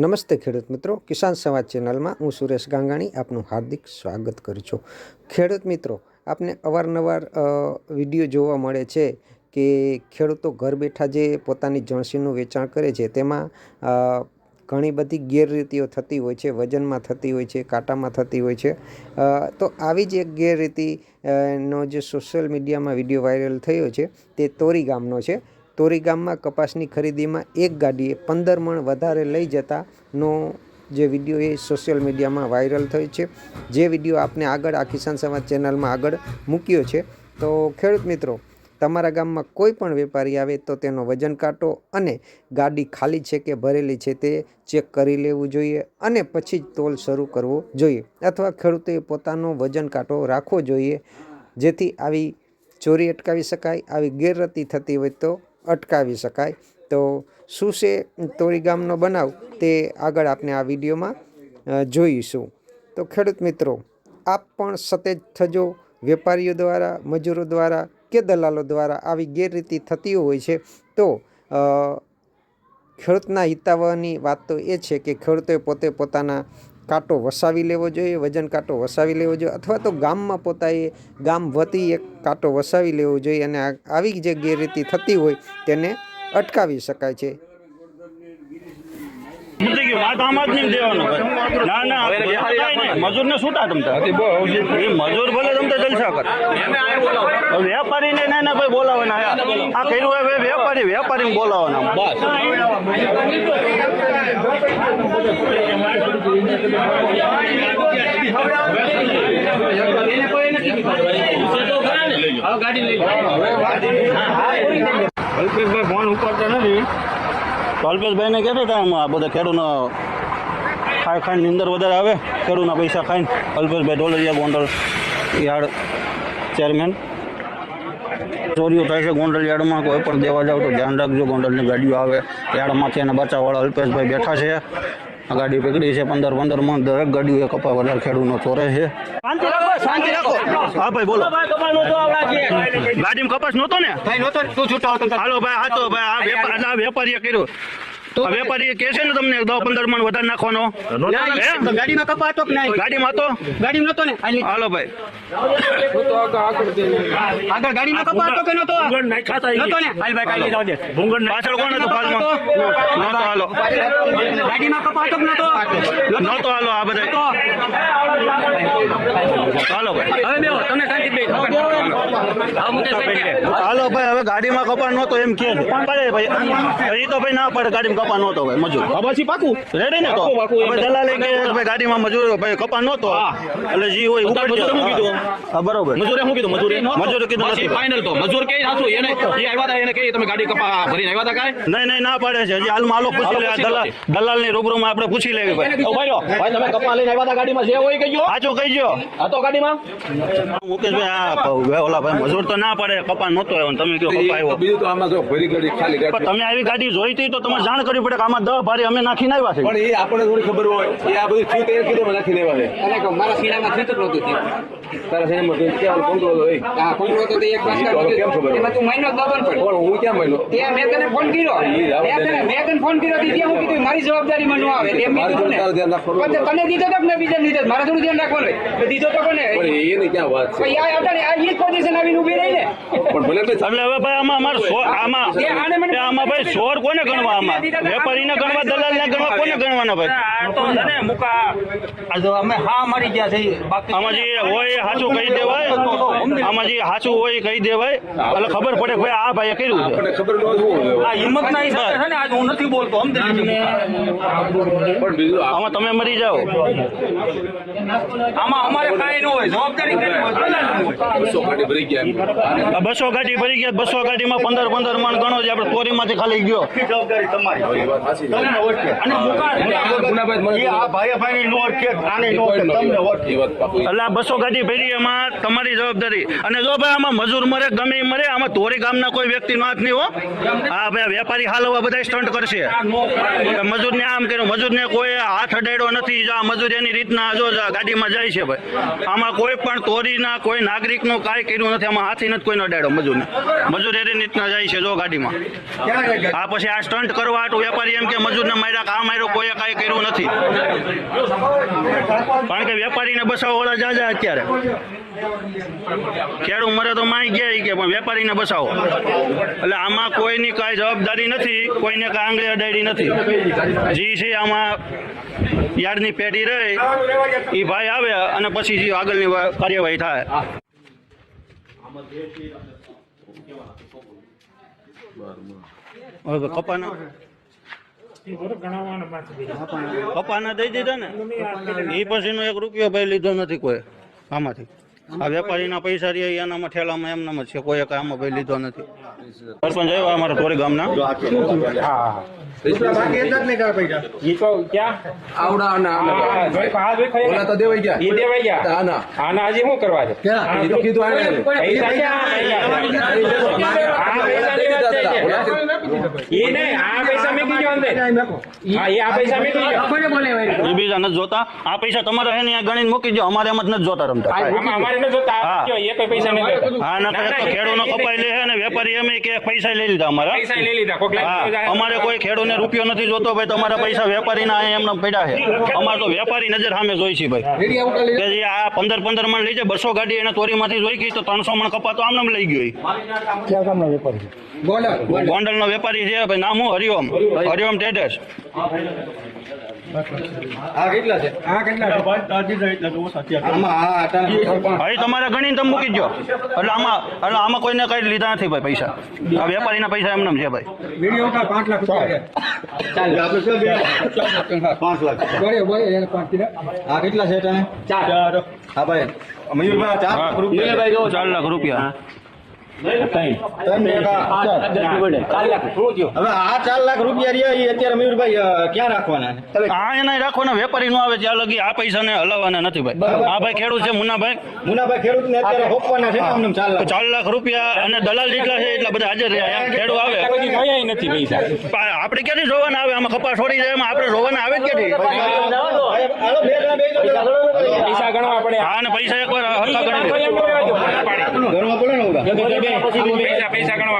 નમસ્તે ખેડૂત મિત્રો. કિસાન સંવાદ ચેનલમાં હું સુરેશ ગાંગાણી આપનું હાર્દિક સ્વાગત કરું છું. ખેડૂત મિત્રો, આપને અવારનવાર વીડિયો જોવા મળે છે કે ખેડૂતો ઘર બેઠા જે પોતાની જણસીનું વેચાણ કરે છે, તેમાં ઘણી બધી ગેરરીતિઓ થતી હોય છે, વજનમાં થતી હોય છે, કાંટામાં થતી હોય છે. તો આવી જ એક ગેરરીતિ નો જે સોશિયલ મીડિયામાં વીડિયો વાયરલ થયો છે, તે તોરી ગામનો છે. તોરી ગામમાં કપાસની ખરીદીમાં એક ગાડીએ પંદર મણ વધારે લઈ જતાનો જે વીડિયો એ સોશિયલ મીડિયામાં વાયરલ થયો છે. જે વીડિયો આપને આગળ આ કિસાન સમાજ ચેનલમાં આગળ મૂક્યો છે. તો ખેડૂત મિત્રો, તમારા ગામમાં કોઈ પણ વેપારી આવે તો તેનો વજન કાંટો અને ગાડી ખાલી છે કે ભરેલી છે તે ચેક કરી લેવું જોઈએ અને પછી જ તોલ શરૂ કરવો જોઈએ. અથવા ખેડૂતોએ પોતાનો વજન કાંટો રાખવો જોઈએ. જેથી આવી ચોરી અટકાવી શકાય, આવી ગેરરતી થતી હોય તો અટકાવી શકાય. તો શું છે તોરી ગામનો બનાવ? તે આગળ આપણે આ વિડીયોમાં જોઈશું. તો ખેડૂત મિત્રો, આપ પણ સતેજ થજો. વેપારીઓ દ્વારા, મજૂરો દ્વારા કે દલાલો દ્વારા આવી ગેરરીતિ થતી હોય છે. તો ખેડૂતના હિતાવહની વાત તો એ છે કે ખેડૂતોએ પોતે પોતાના કાંટો વસાવી લેવો જોઈએ, વજન કાંટો વસાવી લેવો જોઈએ, અથવા તો ગામમાં પોતાએ, ગામ વતી એક કાંટો વસાવી લેવો જોઈએ અને આવી જે ગેરરીતિ થતી હોય તેને અટકાવી શકાય છે. મૂકી ગયું વાત આમ નહીં દેવાનો ના ના મજૂર ને છૂટા તમતા એ મજૂર ભલે તમતા જલસા કર. હવે વેપારી ને ના ભાઈ બોલાવાના આ કર્યું ભાઈ વેપારી વેપારી બોલાવાના બસ. અલ્પેશભાઈ ફોન ઉપાડતા નથી. અલ્પેશભાઈને કહેતા હતા આ બધા ખેડૂતનો ખાઈ ખાઈને નીંદર વધારે આવે ખેડૂતના પૈસા ખાઈને. અલ્પેશભાઈ ઢોલરિયા ગોંડલ યાર્ડ ચેરમેન. ચોરીઓ થાય છે ગોંડલ યાર્ડમાં, કોઈ પણ દેવા જાવ તો ધ્યાન રાખજો, ગોંડલની ગાડીઓ આવે. યાર્ડમાંથી એના બચાવવાળા અલ્પેશભાઈ બેઠા છે. આ ગાડી પકડી છે પંદર પંદરમાં દરેક ગાડીઓ કપા વધારે ખેડૂનો ચોરે છે. હા ભાઈ બોલો. ગાડીમાં કપાસ નહોતો ને? હાલો ભાઈ હા તો ભાઈ આ વેપારી કર્યું. આ વેપારી કે છે ને તમને દસ પંદર મણ વધારે નાખવાનો? ગાડીમાં કપાતો કે નહીં? ગાડીમાં તો ગાડી નતો ને? હાલો ભાઈ. આગળ ગાડીમાં કપાતો કે નતો નતો ને? હાલ ભાઈ કાઢી જાવ દે પાછળ કોણ હતું? પાછળ નહોતો હાલો. ગાડીમાં કપાતો કે નતો નહોતો હાલો આ બધા હાલો ભાઈ. હવે બેહો તમે શાંતિ બેહો. હાલો ભાઈ હવે ગાડીમાં કપાણ નહોતો એમ કે પડે ભાઈ એ તો ભાઈ ના પડે ગાડીમાં કપાણ નહોતો ભાઈ મજૂર. પછી પાકું. રેડી ને તો? હવે કે ભાઈ ગાડીમાં મજૂર ભાઈ કપાણ નહોતો. એટલે જી હોય ઉપર મજૂરે શું કીધું? હા બરોબર. મજૂરે શું કીધું? મજૂરે મજૂર કીધું નથી. ફાઇનલ તો. મજૂર કે સાચું એને એ આવ્યા હતા એને કે તમે ગાડી કપા ભરીને આવ્યા હતા કાંઈ? નહીં નહીં ના પાડે છે. હજી હાલમાં હાલો પૂછી લે. દલાલ દલાલ દલાલની રૂબરૂમાં આપણે પૂછી લેવી ભાઈ. ઓ ભાઈ તમે કપા લઈને આવ્યા હતા ગાડીમાં જે હોય કહેજો સાચું કહીજો હતો ગાડીમાં? મુકેશભાઈ હા ઓલા ભાઈ મજૂર તો ના પડે કપા નહોતો આવ્યો તમે કયો કપા આવ્યો બીજું તો આમાં જો ભરી ગાડી ખાલી ગાડી. તમે આવી ગાડી જોઈ હતી તો તમે જાણ કરવી પડે કે આમાં દહ ભારી અમે નાખીને આવ્યા છે. પણ એ આપણને થોડી ખબર હોય એ આ બધું થયું તો એ કીધું નાખી લેવા છે. મારા સીડામાં તો નહોતું થયું. તારા સિનેમા તો ક્યાં કોન્ટ્રોલ હોય હા કોંગ્રેસ તો તે એક ઈ કેમ ખબર? એમાં તું મહિનો દબન પડ્યો. પણ હું ક્યાં મહિનો ત્યાં મેં તને ફોન કર્યો. તને ફોન કર્યો હતી હું કીધું મારી જવાબદારીમાં ન આવે. એમ કીધું ને. તને. દીધો તો મેં બીજાને દીધો? મારે થોડું ધ્યાન રાખવાનું હોય. દીધો તો કોને? એની ક્યાં વાત છે? ભાઈ આ અટાણે આ ઈ પોઝિશન આવીને ઊભી રહી ને. પણ ભલે તો એટલે હવે ભાઈ આમાં અમાર સો- આમાં એ એ આમાં ભાઈ સોર કોને ગણવા આમાં? વેપારીને ગણવા દલાલને ગણવા કોને ગણવાના ભાઈ? અમે હા મરી ગયા છે આમાં જે હોય સાચું કહી દેવાય. આમાં જે સાચું હોય કહી દેવાય. એટલે ખબર પડે ભાઈ આ ભાઈએ કર્યું છે. આપણને ખબર ન હોય શું હિંમત ના હિસાબે છે ને આજ હું નથી બોલતો પણ બીજું આમાં તમે મરી જાઓ. આમાં અમારે કાંઈ ન હોય જવાબદારી. બસો ગાડી ભરી ગયા બસો ગાડી ભરી ગયા બસો ગાડીમાં પંદર પંદર મણ ગણો છે આપણે ચોરીમાંથી ખાલી ગયો. જવાબદારી તમારી અને ન. એટલે આ બસો ગાડી ભરી એમાં તમારી જવાબદારી. અને જો ભાઈ આમાં મજૂર મરે ગમે મરે આમાં તોરી ગામના કોઈ વ્યક્તિનો હાથ નહીં હો. હા ભાઈ વેપારી હાલવા બધા સ્ટન્ટ કરશે. મજૂર મજૂરને આમ કર્યું મજૂરને કોઈ હાથ અડાડ્યો નથી જો આ મજૂર એની રીતના જો જો ગાડીમાં જાય છે ભાઈ. આમાં કોઈ પણ તોરીના કોઈ નાગરિકનું કાંઈ કર્યું નથી આમાં હાથી નથી કોઈનો અડાડ્યો મજૂરને. મજૂર એની રીતના જાય છે જો ગાડીમાં. આ પછી આ સ્ટન્ટ કરવા વેપારી એમ કે મજૂરને માર્યા કે આ માર્યો કોઈ કાંઈ કર્યું નથી. કારણ કે વેપારીને બસાવો વાળા જાજા અત્યારે. ખેડૂત મરે તો માઈ ગયા કે, પણ વેપારીને બસાવો. એટલે આમાં કોઈની કાંઈ જવાબદારી નથી, કોઈને કાંઈ આંગળી અડાડી નથી. જી છે, આમાં યાર્ડની પેઢી રહી એ ભાઈ આવે અને પછી જે આગળની કાર્યવાહી થાય. કપાના કપાના દઈ દીધા ને? એ પછીનો એક રૂપિયો ભાઈ લીધો નથી કોઈ આમાંથી. આ વેપારીના પૈસા રહી એનામાં ઠેલામાં એમનામ જ છે કોઈ આમાં ભાઈ લીધો નથી. સરપંચ આવ્યો અમારા ધોરી ગામના. હા, એ બીજા નથી જોતા. આ પૈસા તમારે હે અહીંયા ગણીને મૂકી દો અમારે એમ જ નથી જોતા રમતા. હા. ખેડૂનો કપાઈ લે છે ને વેપારી એમ કે પૈસા લઈ લીધા અમારા. પૈસા લઈ લીધા. કોક લાખ હા. રૂપિયા અમારે કોઈ ખેડૂને રૂપિયો નથી જોતો ભાઈ. તમારા પૈસા વેપારીના એમને પડ્યા છે. અમારે તો વેપારી નજર સામે જોઈ છે ભાઈ. કે જે આ પંદર પંદર મણ લઈ જાય બસો ગાડી એને ચોરીમાંથી જોઈ ગઈ તો ત્રણસો મણ કપાતો આમને લઈ ગયો ગોંડલ નો વેપારી છે? ભાઈ. નામ હું હરિઓમ. હરિઓમ ટ્રેડર્સ આ કેટલા છે? આમાં આ આટા ભાઈ તમારે ગણીને તમે મૂકી દો. એટલે આમાં એટલે આમાં કોઈને કઈ લીધા નથી ભાઈ પૈસા. આ વેપારીના પૈસા એમને છે ભાઈ. પાંચ લાખ પાંચ લાખ. કેટલા છે હા ભાઈ મયુરભાઈ ચાર લાખ રૂપિયા. ચાર લાખ રૂપિયા. વેપારી નો આવે ત્યાં લગી આ પૈસા ને હલાવવાના નથી ભાઈ. આ ભાઈ ખેડૂત છે મુનાભાઈ ખેડૂતને અત્યારે હોપવાના છે ચાર લાખ. રૂપિયા અને દલાલ જેટલા છે એટલા બધા હાજર રહ્યા. ખેડૂત આવે. નથી પૈસા. આપણે ક્યાંથી જોવાના આવે? આમાં કપાસ છોડી જાય એમાં આપણે જોવાના આવે ક્યાંથી. પૈસા ગણવા પડે. પૈસા પૈસા ગણવા